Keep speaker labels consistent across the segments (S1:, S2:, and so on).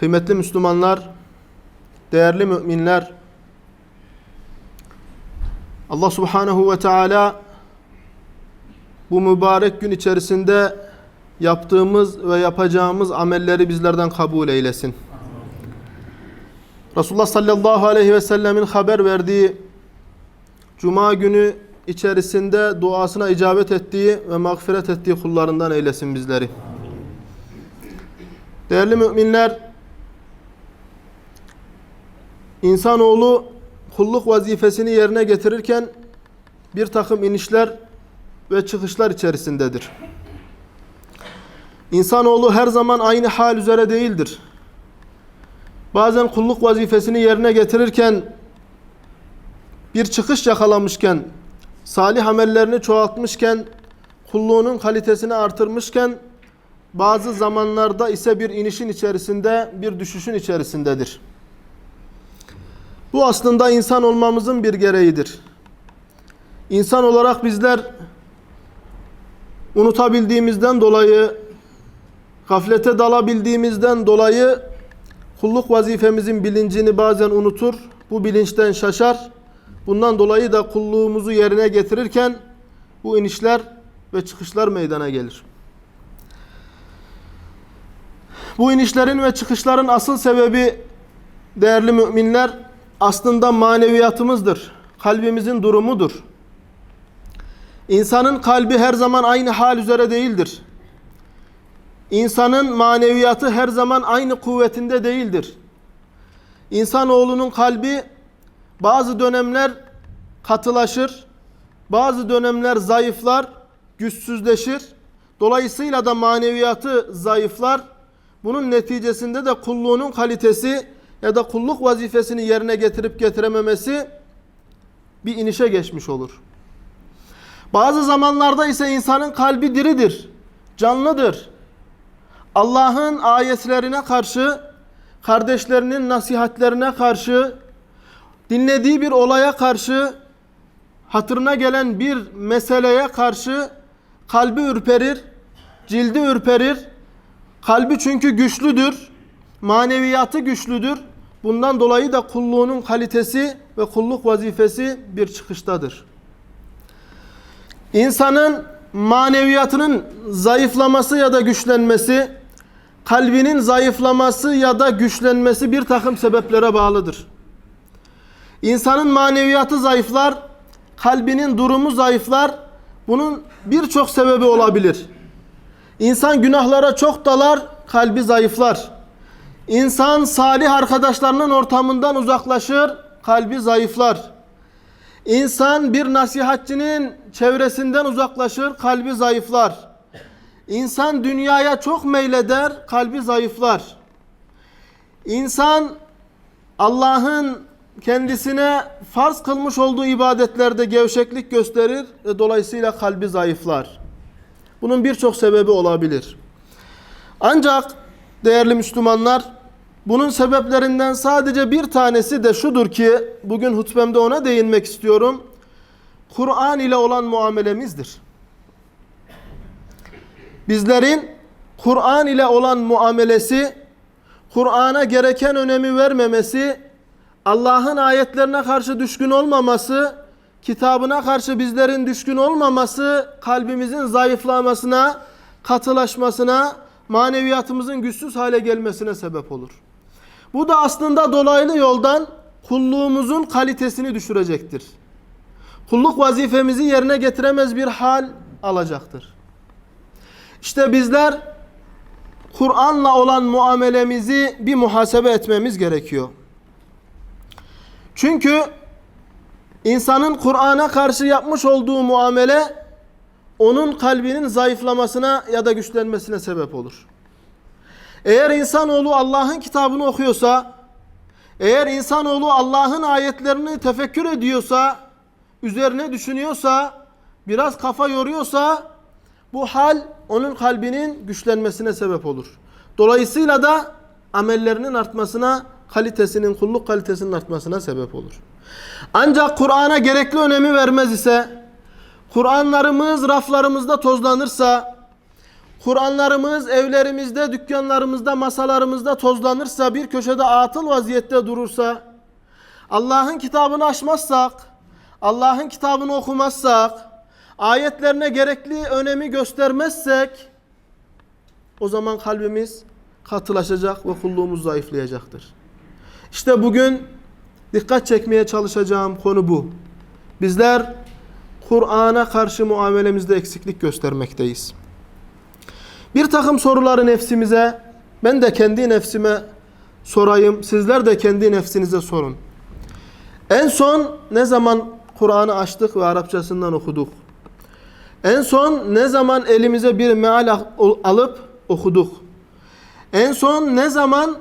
S1: Kıymetli Müslümanlar, değerli müminler, Allah Subhanahu ve Teala bu mübarek gün içerisinde yaptığımız ve yapacağımız amelleri bizlerden kabul eylesin. Resulullah sallallahu aleyhi ve sellemin haber verdiği Cuma günü içerisinde duasına icabet ettiği ve mağfiret ettiği kullarından eylesin bizleri. Değerli müminler, insanoğlu kulluk vazifesini yerine getirirken bir takım inişler ve çıkışlar içerisindedir. İnsanoğlu her zaman aynı hal üzere değildir. Bazen kulluk vazifesini yerine getirirken bir çıkış yakalamışken, salih amellerini çoğaltmışken, kulluğunun kalitesini artırmışken, bazı zamanlarda ise bir inişin içerisinde, bir düşüşün içerisindedir. Bu aslında insan olmamızın bir gereğidir. İnsan olarak bizler unutabildiğimizden dolayı, gaflete dalabildiğimizden dolayı kulluk vazifemizin bilincini bazen unutur, bu bilinçten şaşar. Bundan dolayı da kulluğumuzu yerine getirirken bu inişler ve çıkışlar meydana gelir. Bu inişlerin ve çıkışların asıl sebebi değerli müminler aslında maneviyatımızdır. Kalbimizin durumudur. İnsanın kalbi her zaman aynı hal üzere değildir. İnsanın maneviyatı her zaman aynı kuvvetinde değildir. İnsanoğlunun kalbi bazı dönemler katılaşır, bazı dönemler zayıflar, güçsüzleşir. Dolayısıyla da maneviyatı zayıflar. Bunun neticesinde de kulluğunun kalitesi ya da kulluk vazifesini yerine getirip getirememesi bir inişe geçmiş olur. Bazı zamanlarda ise insanın kalbi diridir, canlıdır. Allah'ın ayetlerine karşı, kardeşlerinin nasihatlerine karşı, dinlediği bir olaya karşı, hatırına gelen bir meseleye karşı kalbi ürperir, cildi ürperir. Kalbi çünkü güçlüdür, maneviyatı güçlüdür. Bundan dolayı da kulluğunun kalitesi ve kulluk vazifesi bir çıkıştadır. İnsanın maneviyatının zayıflaması ya da güçlenmesi, kalbinin zayıflaması ya da güçlenmesi bir takım sebeplere bağlıdır. İnsanın maneviyatı zayıflar, kalbinin durumu zayıflar. Bunun birçok sebebi olabilir. İnsan günahlara çok dalar, kalbi zayıflar. İnsan salih arkadaşlarının ortamından uzaklaşır, kalbi zayıflar. İnsan bir nasihatçinin çevresinden uzaklaşır, kalbi zayıflar. İnsan dünyaya çok meyleder, kalbi zayıflar. İnsan Allah'ın kendisine farz kılmış olduğu ibadetlerde gevşeklik gösterir ve dolayısıyla kalbi zayıflar. Bunun birçok sebebi olabilir. Ancak değerli Müslümanlar bunun sebeplerinden sadece bir tanesi de şudur ki bugün hutbemde ona değinmek istiyorum. Kur'an ile olan muamelemizdir. Bizlerin Kur'an ile olan muamelesi, Kur'an'a gereken önemi vermemesi, Allah'ın ayetlerine karşı düşkün olmaması, kitabına karşı bizlerin düşkün olmaması, kalbimizin zayıflamasına, katılaşmasına, maneviyatımızın güçsüz hale gelmesine sebep olur. Bu da aslında dolaylı yoldan kulluğumuzun kalitesini düşürecektir. Kulluk vazifemizi yerine getiremez bir hal alacaktır. İşte bizler Kur'an'la olan muamelemizi bir muhasebe etmemiz gerekiyor. Çünkü insanın Kur'an'a karşı yapmış olduğu muamele onun kalbinin zayıflamasına ya da güçlenmesine sebep olur. Eğer insanoğlu Allah'ın kitabını okuyorsa, eğer insanoğlu Allah'ın ayetlerini tefekkür ediyorsa, üzerine düşünüyorsa, biraz kafa yoruyorsa bu hal onun kalbinin güçlenmesine sebep olur. Dolayısıyla da amellerinin artmasına, kalitesinin, kulluk kalitesinin artmasına sebep olur. Ancak Kur'an'a gerekli önemi vermez ise, Kur'anlarımız raflarımızda tozlanırsa, Kur'anlarımız evlerimizde, dükkanlarımızda, masalarımızda tozlanırsa, bir köşede atıl vaziyette durursa, Allah'ın kitabını açmazsak, Allah'ın kitabını okumazsak, ayetlerine gerekli önemi göstermezsek, o zaman kalbimiz katılaşacak ve kulluğumuz zayıflayacaktır. İşte bugün dikkat çekmeye çalışacağım konu bu. Bizler Kur'an'a karşı muamelemizde eksiklik göstermekteyiz. Bir takım soruları nefsimize, ben de kendi nefsime sorayım, sizler de kendi nefsinize sorun. En son ne zaman Kur'an'ı açtık ve Arapçasından okuduk? En son ne zaman elimize bir meal alıp okuduk? En son ne zaman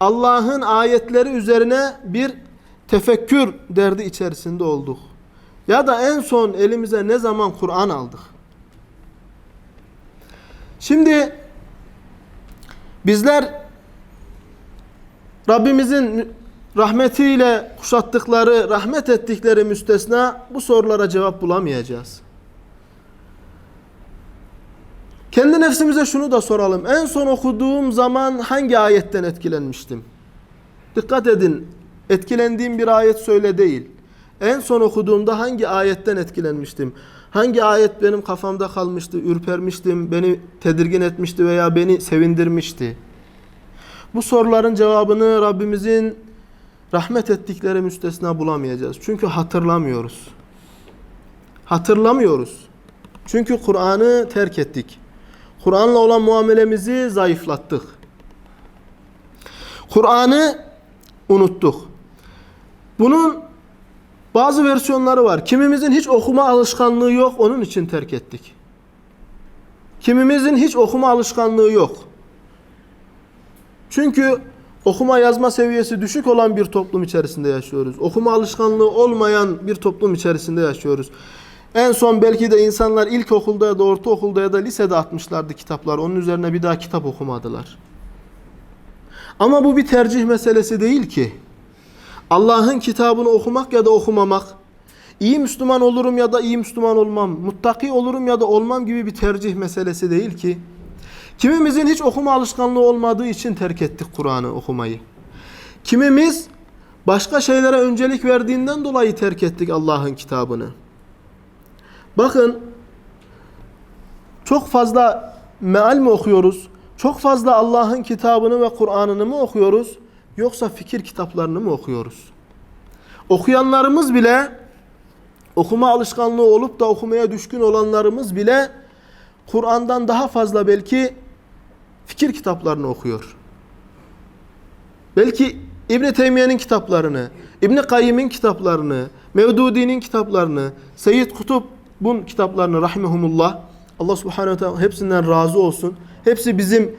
S1: Allah'ın ayetleri üzerine bir tefekkür derdi içerisinde olduk? Ya da en son elimize ne zaman Kur'an aldık? Şimdi bizler Rabbimizin rahmetiyle kuşattıkları, rahmet ettikleri müstesna bu sorulara cevap bulamayacağız. Kendi nefsimize şunu da soralım. En son okuduğum zaman hangi ayetten etkilenmiştim? Dikkat edin. Etkilendiğim bir ayet söyle değil. En son okuduğumda hangi ayetten etkilenmiştim? Hangi ayet benim kafamda kalmıştı, ürpermiştim, beni tedirgin etmişti veya beni sevindirmişti? Bu soruların cevabını Rabbimizin rahmet ettikleri müstesna bulamayacağız. Çünkü hatırlamıyoruz. Hatırlamıyoruz. Çünkü Kur'an'ı terk ettik. Kur'an'la olan muamelemizi zayıflattık. Kur'an'ı unuttuk. Bunun bazı versiyonları var. Kimimizin hiç okuma alışkanlığı yok, onun için terk ettik. Kimimizin hiç okuma alışkanlığı yok. Çünkü okuma yazma seviyesi düşük olan bir toplum içerisinde yaşıyoruz. Okuma alışkanlığı olmayan bir toplum içerisinde yaşıyoruz. En son belki de insanlar ilkokulda ya da ortaokulda ya da lisede atmışlardı kitaplar. Onun üzerine bir daha kitap okumadılar. Ama bu bir tercih meselesi değil ki. Allah'ın kitabını okumak ya da okumamak, iyi Müslüman olurum ya da iyi Müslüman olmam, muttaki olurum ya da olmam gibi bir tercih meselesi değil ki. Kimimizin hiç okuma alışkanlığı olmadığı için terk ettik Kur'an'ı okumayı. Kimimiz başka şeylere öncelik verdiğinden dolayı terk ettik Allah'ın kitabını. Bakın çok fazla meal mi okuyoruz? Çok fazla Allah'ın kitabını ve Kur'an'ını mı okuyoruz? Yoksa fikir kitaplarını mı okuyoruz? Okuyanlarımız bile okuma alışkanlığı olup da okumaya düşkün olanlarımız bile Kur'an'dan daha fazla belki fikir kitaplarını okuyor. Belki İbn Teymiye'nin kitaplarını, İbn Kayyim'in kitaplarını, Mevdudi'nin kitaplarını, Seyyid Kutub'un kitaplarını rahimehumullah Allah Subhanahu teala hepsinden razı olsun. Hepsi bizim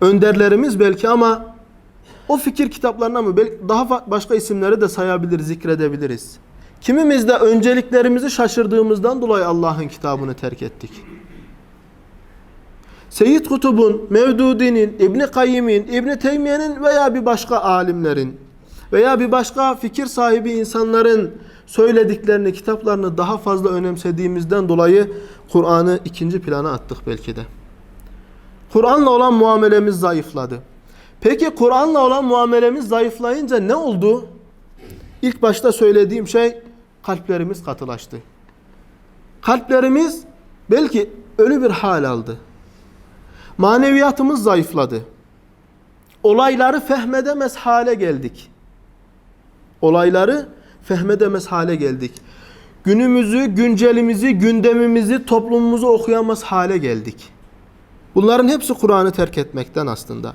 S1: önderlerimiz belki ama o fikir kitaplarına mı belki daha başka isimleri de sayabilir, zikredebiliriz. Kimimiz de önceliklerimizi şaşırdığımızdan dolayı Allah'ın kitabını terk ettik. Seyyid Kutub'un, Mevdudi'nin, İbni Kayyim'in, İbni Teymiye'nin veya bir başka alimlerin veya bir başka fikir sahibi insanların söylediklerini, kitaplarını daha fazla önemsediğimizden dolayı Kur'an'ı ikinci plana attık belki de. Kur'an'la olan muamelemiz zayıfladı. Peki Kur'an'la olan muamelemiz zayıflayınca ne oldu? İlk başta söylediğim şey kalplerimiz katılaştı. Kalplerimiz belki ölü bir hal aldı. Maneviyatımız zayıfladı. Olayları fehmedemez hale geldik. Olayları fehmedemez hale geldik. Günümüzü, güncelimizi, gündemimizi, toplumumuzu okuyamaz hale geldik. Bunların hepsi Kur'an'ı terk etmekten aslında.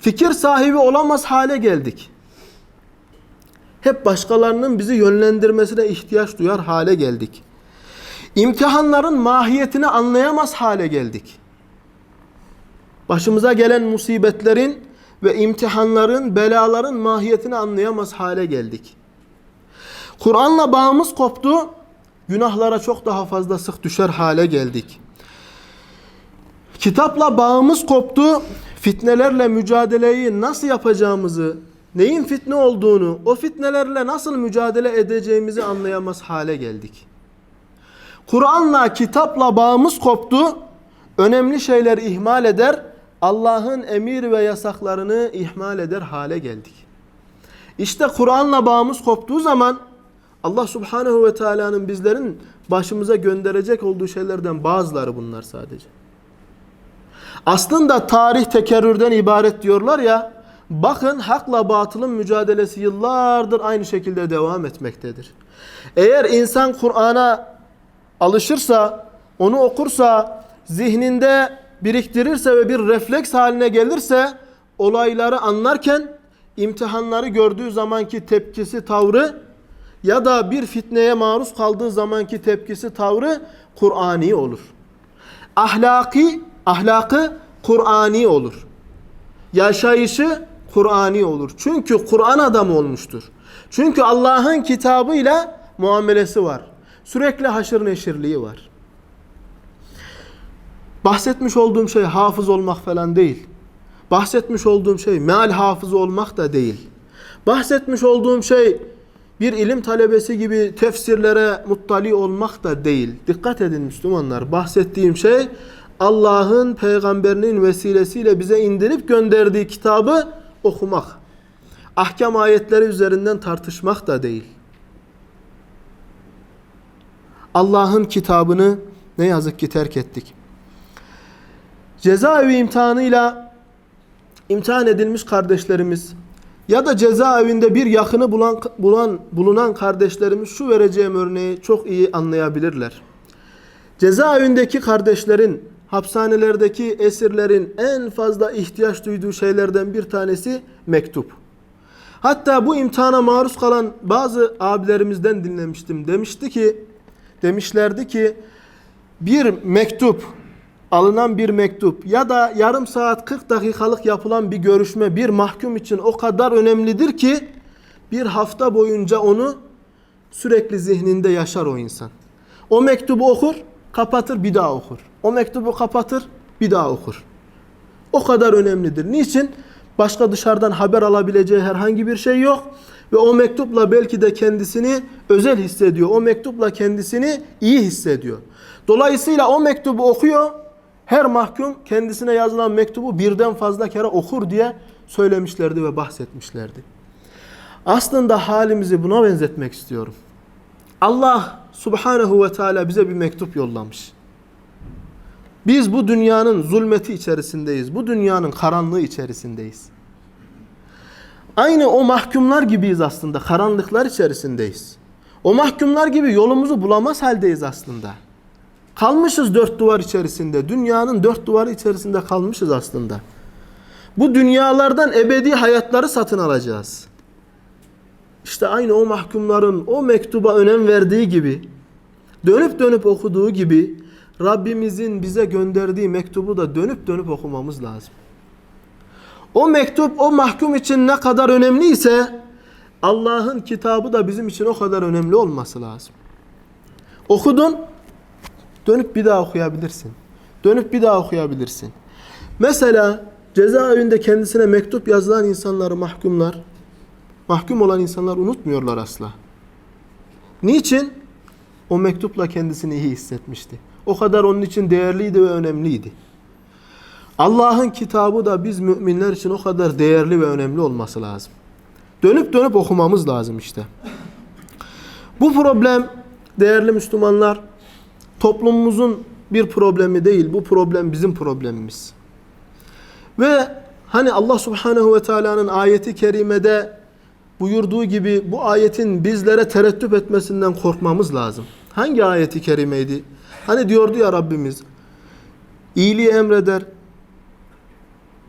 S1: Fikir sahibi olamaz hale geldik. Hep başkalarının bizi yönlendirmesine ihtiyaç duyar hale geldik. İmtihanların mahiyetini anlayamaz hale geldik. Başımıza gelen musibetlerin ve imtihanların, belaların mahiyetini anlayamaz hale geldik. Kur'an'la bağımız koptu, günahlara çok daha fazla sık düşer hale geldik. Kitapla bağımız koptu, fitnelerle mücadeleyi nasıl yapacağımızı, neyin fitne olduğunu, o fitnelerle nasıl mücadele edeceğimizi anlayamaz hale geldik. Kur'an'la, kitapla bağımız koptu. Önemli şeyler ihmal eder. Allah'ın emir ve yasaklarını ihmal eder hale geldik. İşte Kur'an'la bağımız koptuğu zaman Allah Subhanahu ve Teala'nın bizlerin başımıza gönderecek olduğu şeylerden bazıları bunlar sadece. Aslında tarih tekerrürden ibaret diyorlar ya. Bakın hakla batılın mücadelesi yıllardır aynı şekilde devam etmektedir. Eğer insan Kur'an'a alışırsa, onu okursa, zihninde biriktirirse ve bir refleks haline gelirse olayları anlarken imtihanları gördüğü zamanki tepkisi, tavrı ya da bir fitneye maruz kaldığı zamanki tepkisi, tavrı Kur'ani olur. Ahlaki, ahlakı Kur'ani olur. Yaşayışı Kur'ani olur. Çünkü Kur'an adamı olmuştur. Çünkü Allah'ın kitabıyla muamelesi var. Sürekli haşır neşirliği var. Bahsetmiş olduğum şey hafız olmak falan değil. Bahsetmiş olduğum şey meal hafızı olmak da değil. Bahsetmiş olduğum şey bir ilim talebesi gibi tefsirlere muttali olmak da değil. Dikkat edin Müslümanlar. Bahsettiğim şey Allah'ın peygamberinin vesilesiyle bize indirip gönderdiği kitabı okumak. Ahkam ayetleri üzerinden tartışmak da değil. Allah'ın kitabını ne yazık ki terk ettik. Cezaevi imtihanıyla imtihan edilmiş kardeşlerimiz ya da cezaevinde bir yakını bulan, bulan, bulunan kardeşlerimiz şu vereceğim örneği çok iyi anlayabilirler. Cezaevindeki kardeşlerin, hapishanelerdeki esirlerin en fazla ihtiyaç duyduğu şeylerden bir tanesi mektup. Hatta bu imtihana maruz kalan bazı abilerimizden dinlemiştim. Demişti ki, demişlerdi ki bir mektup, alınan bir mektup ya da yarım saat 40 dakikalık yapılan bir görüşme bir mahkum için o kadar önemlidir ki bir hafta boyunca onu sürekli zihninde yaşar o insan. O mektubu okur, kapatır, bir daha okur. O mektubu kapatır, bir daha okur. O kadar önemlidir. Niçin? Başka dışarıdan haber alabileceği herhangi bir şey yok. Ve o mektupla belki de kendisini özel hissediyor. O mektupla kendisini iyi hissediyor. Dolayısıyla o mektubu okuyor. Her mahkum kendisine yazılan mektubu birden fazla kere okur diye söylemişlerdi ve bahsetmişlerdi. Aslında halimizi buna benzetmek istiyorum. Allah subhanehu ve teala bize bir mektup yollamış. Biz bu dünyanın zulmeti içerisindeyiz. Bu dünyanın karanlığı içerisindeyiz. Aynı o mahkumlar gibiyiz aslında. Karanlıklar içerisindeyiz. O mahkumlar gibi yolumuzu bulamaz haldeyiz aslında. Kalmışız dört duvar içerisinde. Dünyanın dört duvarı içerisinde kalmışız aslında. Bu dünyalardan ebedi hayatları satın alacağız. İşte aynı o mahkumların o mektuba önem verdiği gibi, dönüp dönüp okuduğu gibi Rabbimizin bize gönderdiği mektubu da dönüp dönüp okumamız lazım. O mektup o mahkum için ne kadar önemliyse Allah'ın kitabı da bizim için o kadar önemli olması lazım. Okudun, dönüp bir daha okuyabilirsin. Dönüp bir daha okuyabilirsin. Mesela cezaevinde kendisine mektup yazılan insanları mahkumlar, mahkum olan insanlar unutmuyorlar asla. Niçin? O mektupla kendisini iyi hissetmişti. O kadar onun için değerliydi ve önemliydi. Allah'ın kitabı da biz müminler için o kadar değerli ve önemli olması lazım. Dönüp dönüp okumamız lazım işte. Bu problem değerli Müslümanlar toplumumuzun bir problemi değil. Bu problem bizim problemimiz. Ve hani Allah Subhanahu ve Teala'nın ayeti kerimede buyurduğu gibi bu ayetin bizlere tereddüt etmesinden korkmamız lazım. Hangi ayeti kerimeydi? Hani diyordu ya Rabbimiz iyiliği emreder,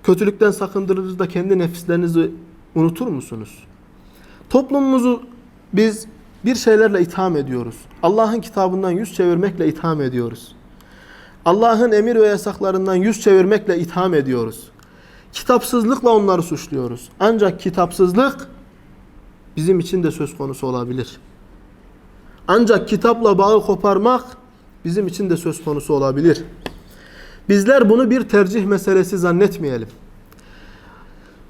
S1: kötülükten sakındırırız da kendi nefislerinizi unutur musunuz? Toplumumuzu biz bir şeylerle itham ediyoruz. Allah'ın kitabından yüz çevirmekle itham ediyoruz. Allah'ın emir ve yasaklarından yüz çevirmekle itham ediyoruz. Kitapsızlıkla onları suçluyoruz. Ancak kitapsızlık bizim için de söz konusu olabilir. Ancak kitapla bağı koparmak bizim için de söz konusu olabilir. Bizler bunu bir tercih meselesi zannetmeyelim.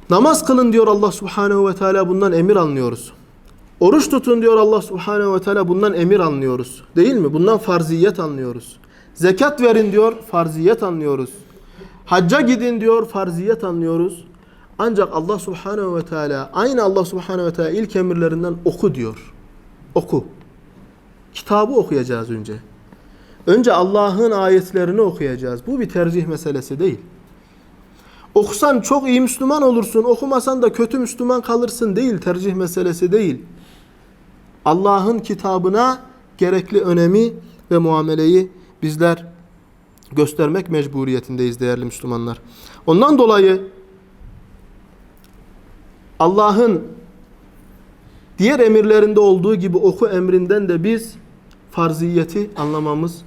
S1: Namaz kılın diyor Allah Subhanahu ve Teala bundan emir anlıyoruz. Oruç tutun diyor Allah Subhanahu ve Teala bundan emir anlıyoruz. Değil mi? Bundan farziyet anlıyoruz. Zekat verin diyor farziyet anlıyoruz. Hacca gidin diyor farziyet anlıyoruz. Ancak Allah Subhanahu ve Teala aynı Allah Subhanahu ve Teala ilk emirlerinden oku diyor. Oku. Kitabı okuyacağız önce. Önce Allah'ın ayetlerini okuyacağız. Bu bir tercih meselesi değil. Okusan çok iyi Müslüman olursun, okumasan da kötü Müslüman kalırsın değil, tercih meselesi değil. Allah'ın kitabına gerekli önemi ve muameleyi bizler göstermek mecburiyetindeyiz değerli Müslümanlar. Ondan dolayı Allah'ın diğer emirlerinde olduğu gibi oku emrinden de biz farziyeti anlamamız,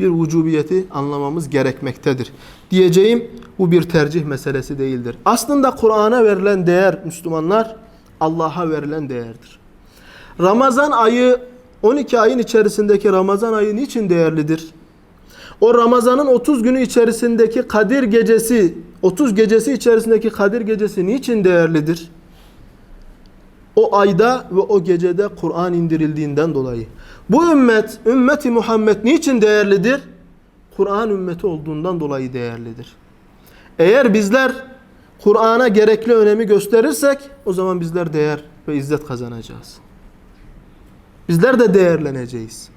S1: bir vücubiyeti anlamamız gerekmektedir. Diyeceğim bu bir tercih meselesi değildir. Aslında Kur'an'a verilen değer Müslümanlar Allah'a verilen değerdir. Ramazan ayı 12 ayın içerisindeki Ramazan ayı niçin değerlidir? O Ramazan'ın 30 günü içerisindeki Kadir gecesi, 30 gecesi içerisindeki Kadir gecesi niçin değerlidir? O ayda ve o gecede Kur'an indirildiğinden dolayı. Bu ümmet, ümmeti Muhammed niçin değerlidir? Kur'an ümmeti olduğundan dolayı değerlidir. Eğer bizler Kur'an'a gerekli önemi gösterirsek o zaman bizler değer ve izzet kazanacağız. Bizler de değerleneceğiz.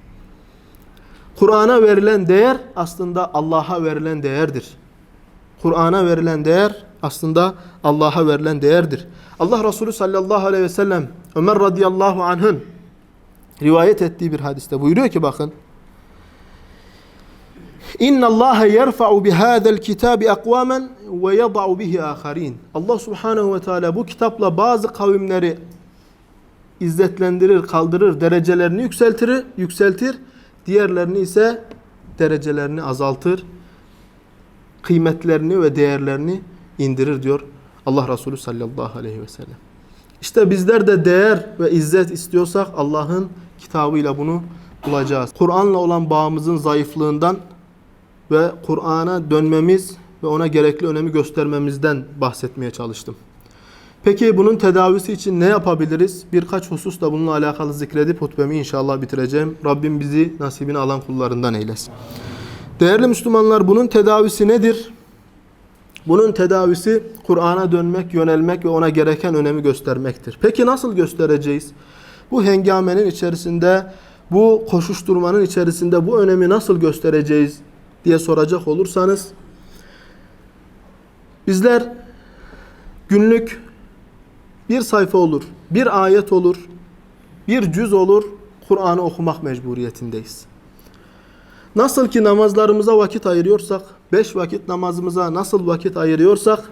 S1: Kur'an'a verilen değer aslında Allah'a verilen değerdir. Kur'an'a verilen değer aslında Allah'a verilen değerdir. Allah Resulü sallallahu aleyhi ve sellem Ömer radıyallahu anh'ın rivayet ettiği bir hadiste buyuruyor ki bakın İnna Allah yerfa'u bihada'l kitabi aqwaman ve yad'u bihi aharin. Allah Subhanahu ve Teala bu kitapla bazı kavimleri izzetlendirir, kaldırır, derecelerini yükseltir, yükseltir. Diğerlerini ise derecelerini azaltır. Kıymetlerini ve değerlerini indirir diyor Allah Resulü sallallahu aleyhi ve sellem. İşte bizler de değer ve izzet istiyorsak Allah'ın kitabıyla bunu bulacağız. Kur'an'la olan bağımızın zayıflığından ve Kur'an'a dönmemiz ve ona gerekli önemi göstermemizden bahsetmeye çalıştım. Peki bunun tedavisi için ne yapabiliriz? Birkaç husus da bununla alakalı zikredip hutbemi inşallah bitireceğim. Rabbim bizi nasibini alan kullarından eylesin. Değerli Müslümanlar bunun tedavisi nedir? Bunun tedavisi Kur'an'a dönmek, yönelmek ve ona gereken önemi göstermektir. Peki nasıl göstereceğiz? Bu hengamenin içerisinde, bu koşuşturmanın içerisinde bu önemi nasıl göstereceğiz diye soracak olursanız bizler günlük bir sayfa olur, bir ayet olur, bir cüz olur, Kur'an'ı okumak mecburiyetindeyiz. Nasıl ki namazlarımıza vakit ayırıyorsak, beş vakit namazımıza nasıl vakit ayırıyorsak,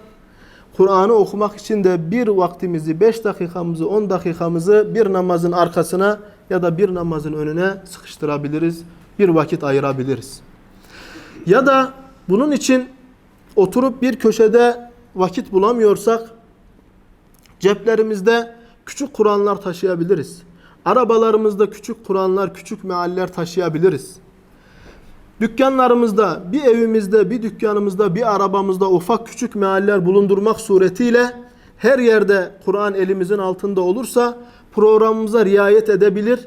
S1: Kur'an'ı okumak için de bir vaktimizi, beş dakikamızı, on dakikamızı bir namazın arkasına ya da bir namazın önüne sıkıştırabiliriz, bir vakit ayırabiliriz. Ya da bunun için oturup bir köşede vakit bulamıyorsak, ceplerimizde küçük Kur'anlar taşıyabiliriz. Arabalarımızda küçük Kur'anlar, küçük mealler taşıyabiliriz. Dükkanlarımızda, bir evimizde, bir dükkanımızda, bir arabamızda ufak küçük mealler bulundurmak suretiyle her yerde Kur'an elimizin altında olursa programımıza riayet edebilir.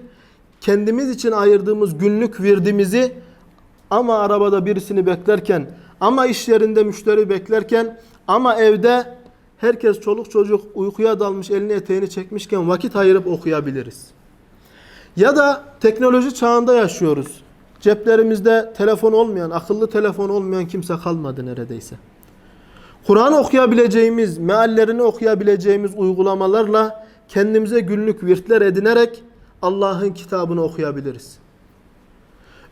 S1: Kendimiz için ayırdığımız günlük virdimizi ama arabada birisini beklerken, ama iş yerinde müşteri beklerken, ama evde herkes çoluk çocuk uykuya dalmış elini eteğini çekmişken vakit ayırıp okuyabiliriz. Ya da teknoloji çağında yaşıyoruz. Ceplerimizde telefon olmayan, akıllı telefon olmayan kimse kalmadı neredeyse. Kur'an okuyabileceğimiz, meallerini okuyabileceğimiz uygulamalarla kendimize günlük virtler edinerek Allah'ın kitabını okuyabiliriz.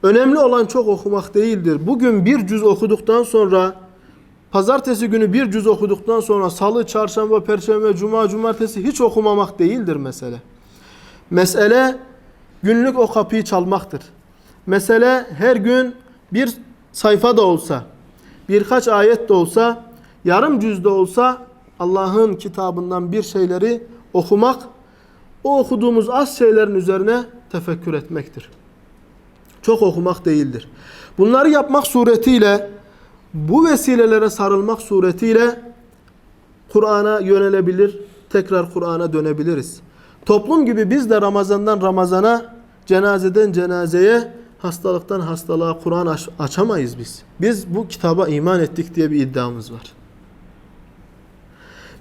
S1: Önemli olan çok okumak değildir. Bugün bir cüz okuduktan sonra, pazartesi günü bir cüz okuduktan sonra salı, çarşamba, perşembe, cuma, cumartesi hiç okumamak değildir mesele. Mesele günlük o kapıyı çalmaktır. Mesele her gün bir sayfa da olsa, birkaç ayet de olsa, yarım cüzde olsa Allah'ın kitabından bir şeyleri okumak, o okuduğumuz az şeylerin üzerine tefekkür etmektir. Çok okumak değildir. Bunları yapmak suretiyle, bu vesilelere sarılmak suretiyle Kur'an'a yönelebilir, tekrar Kur'an'a dönebiliriz. Toplum gibi biz de Ramazan'dan Ramazan'a, cenazeden cenazeye, hastalıktan hastalığa Kur'an aç- açamayız biz. Biz bu kitaba iman ettik diye bir iddiamız var.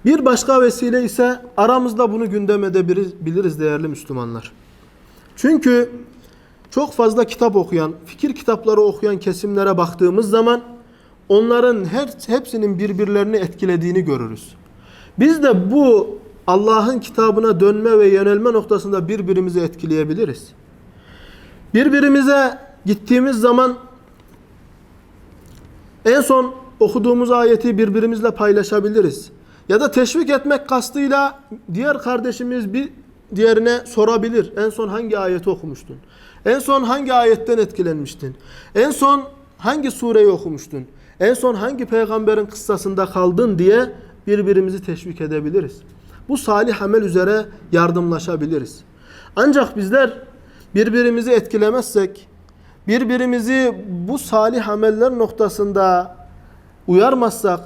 S1: Bir başka vesile ise aramızda bunu gündem edebiliriz değerli Müslümanlar. Çünkü çok fazla kitap okuyan, fikir kitapları okuyan kesimlere baktığımız zaman onların her hepsinin birbirlerini etkilediğini görürüz. Biz de bu Allah'ın kitabına dönme ve yönelme noktasında birbirimizi etkileyebiliriz. Birbirimize gittiğimiz zaman en son okuduğumuz ayeti birbirimizle paylaşabiliriz. Ya da teşvik etmek kastıyla diğer kardeşimiz bir diğerine sorabilir. En son hangi ayeti okumuştun? En son hangi ayetten etkilenmiştin? En son hangi sureyi okumuştun? En son hangi peygamberin kıssasında kaldın diye birbirimizi teşvik edebiliriz. Bu salih amel üzere yardımlaşabiliriz. Ancak bizler birbirimizi etkilemezsek, birbirimizi bu salih ameller noktasında uyarmazsak,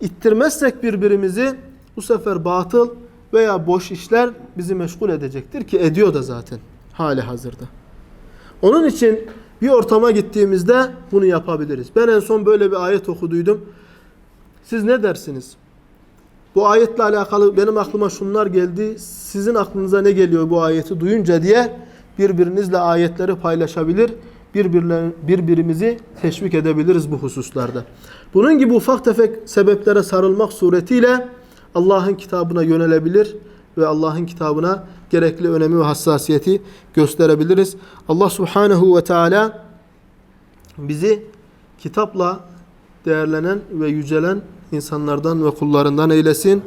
S1: ittirmezsek birbirimizi bu sefer batıl veya boş işler bizi meşgul edecektir ki ediyor da zaten hali hazırda. Onun için bir ortama gittiğimizde bunu yapabiliriz. Ben en son böyle bir ayet okuduydum. Siz ne dersiniz? Bu ayetle alakalı benim aklıma şunlar geldi. Sizin aklınıza ne geliyor bu ayeti duyunca diye birbirinizle ayetleri paylaşabilir, birbirimizi teşvik edebiliriz bu hususlarda. Bunun gibi ufak tefek sebeplere sarılmak suretiyle Allah'ın kitabına yönelebilir ve Allah'ın kitabına gerekli önemi ve hassasiyeti gösterebiliriz. Allah Subhanahu ve Teala bizi kitapla değerlenen ve yücelen insanlardan ve kullarından eylesin.